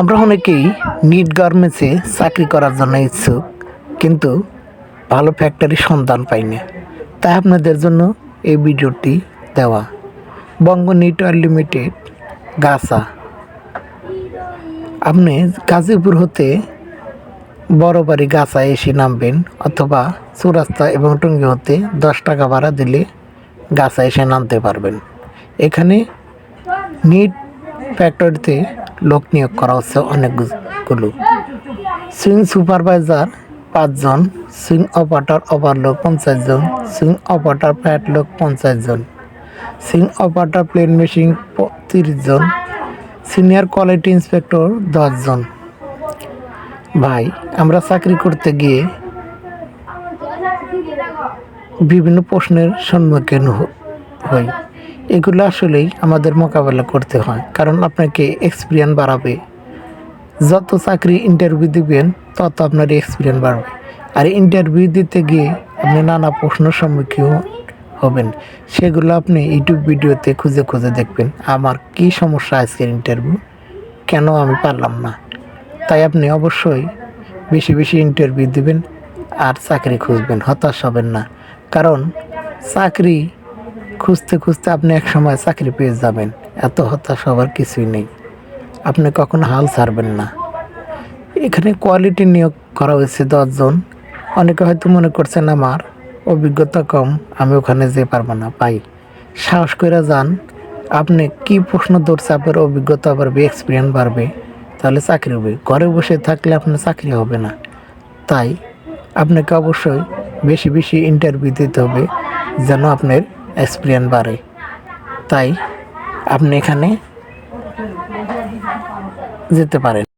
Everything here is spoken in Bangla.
আমরা অনেকেই নিট গার্মেন্টসে চাকরি করার জন্য ইচ্ছুক, কিন্তু ভালো ফ্যাক্টরি সন্ধান পাই না তাই আপনাদের জন্য এই ভিডিওটি দেওয়া। Banga knit oil limited Gachha. আপনি গাজীপুর হতে বড় বাড়ি গাছায় এসে নামবেন, অথবা চুরাস্তা এবং টুঙ্গি হতে দশ টাকা ভাড়া দিলে গাছা এসে নামতে পারবেন। এখানে নিট ফ্যাক্টরিতে লোক নিয়োগ করা হচ্ছে অনেকগুলো। সুইং সুপারভাইজার পাঁচজন সুইং অপারেটর ওভারলোক পঞ্চাশ জন সুইং অপারেটর ফ্যাট লোক পঞ্চাশ জন সুইং অপারেটর প্লেন মেশিন তিরিশ জন, সিনিয়র কোয়ালিটি ইন্সপেক্টর দশজন ভাই, আমরা চাকরি করতে গিয়ে বিভিন্ন প্রশ্নের সম্মুখীন হই। এগুলো আসলেই আমাদের মোকাবেলা করতে হয়। কারণ আপনাকে এক্সপিরিয়েন্স বাড়াবে। যত চাকরি ইন্টারভিউ দিবেন, তত আপনার এক্সপিরিয়েন্স বাড়বে। আর ইন্টারভিউ দিতে গিয়ে আপনি নানা প্রশ্নের সম্মুখীন হবেন। সেগুলো আপনি ইউটিউব ভিডিওতে খুঁজে খুঁজে দেখবেন, আমার কি সমস্যা আজকের ইন্টারভিউ কেন আমি পারলাম না? তাই আপনি অবশ্যই বেশি বেশি ইন্টারভিউ দিবেন আর চাকরি খুঁজবেন, হতাশ হবেন না। কারণ চাকরি খুঁজতে খুঁজতে আপনি এক সময় চাকরি পেয়ে যাবেন। এত হতাশ হবার কিছুই নেই। আপনি কখনো হাল ছাড়বেন না। এখানে কোয়ালিটি নিয়োগ করা হয়েছে দশজন অনেকে হয়তো মনে করছেন আমার অভিজ্ঞতা কম, আমি ওখানে যেতে পারব না। পাই সাহস করে যান। আপনি কি প্রশ্ন ধরছে আপনার অভিজ্ঞতা বাড়বে এক্সপিরিয়েন্স বাড়বে। তাহলে চাকরি হবে। ঘরে বসে থাকলে আপনার চাকরি হবে না। তাই আপনাকে অবশ্যই বেশি বেশি ইন্টারভিউ দিতে হবে, যেন আপনার এক্সপিরিয়েন্স বাড়ে তাই আপনি এখানে যেতে পারেন।